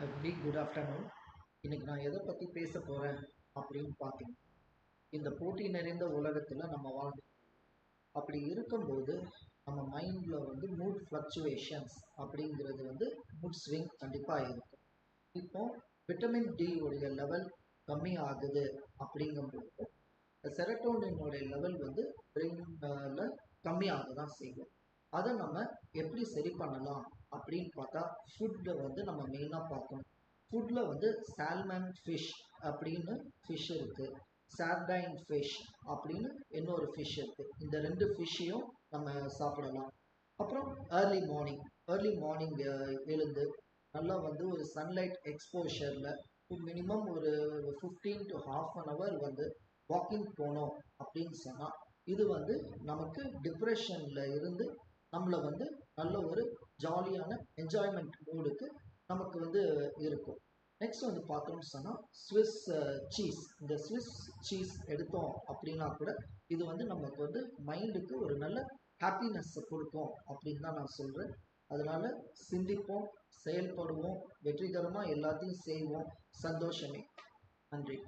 Very good afternoon இன்னைக்கு நான் எதை பற்றி பேச போகிறேன் அப்படின்னு பார்த்தீங்க. இந்த போட்டி நிறைந்த உலகத்தில் நம்ம வாழ்ந்து அப்படி இருக்கும்போது நம்ம மைண்டில் வந்து மூட் ஃப்ளக்சுவேஷன்ஸ் அப்படிங்கிறது வந்து மூட் ஸ்விங் கண்டிப்பாக இருக்கும். இப்போ விட்டமின் டி உடைய லெவல் கம்மி ஆகுது அப்படிங்கும்போது செரட்டோனினுடைய லெவல் வந்து பிரெயினில் கம்மியாக தான் செய்யும். அதை நம்ம எப்படி சரி பண்ணலாம் அப்படின்னு பார்த்தா ஃபுட்டில் வந்து நம்ம மெயினாக பார்க்கணும். ஃபுட்டில் வந்து சால்மன் ஃபிஷ் அப்படின்னு ஃபிஷ் இருக்குது சார்டைன் ஃபிஷ் அப்படின்னு இன்னொரு ஃபிஷ் இருக்குது இந்த ரெண்டு ஃபிஷ்ஷையும் நம்ம சாப்பிடலாம். அப்புறம் ஏர்லி மார்னிங் ஏர்லி மார்னிங் எழுந்து நல்லா வந்து ஒரு சன்லைட் எக்ஸ்போஷரில் மினிமம் ஒரு fifteen to half an hour வந்து வாக்கிங் போனோம் அப்படின்னு சொன்னால் இது வந்து நமக்கு டிப்ரெஷனில் இருந்து நம்மளை வந்து நல்ல ஒரு ஜாலியான என்ஜாய்மெண்ட் மூடுக்கு நமக்கு வந்து இருக்கும். நெக்ஸ்ட் வந்து பார்த்தோம்னு சொன்னால் ஸ்விஸ் சீஸ் uh, இந்த ஸ்விஸ் சீஸ் எடுத்தோம் அப்படின்னா கூட இது வந்து நமக்கு வந்து மைண்டுக்கு ஒரு நல்ல ஹாப்பினஸ்ஸை கொடுக்கும் அப்படின்னு தான் நான் சொல்கிறேன் அதனால் சிந்திப்போம் செயல்படுவோம் வெற்றிகரமாக எல்லாத்தையும் செய்வோம். சந்தோஷமே. நன்றி.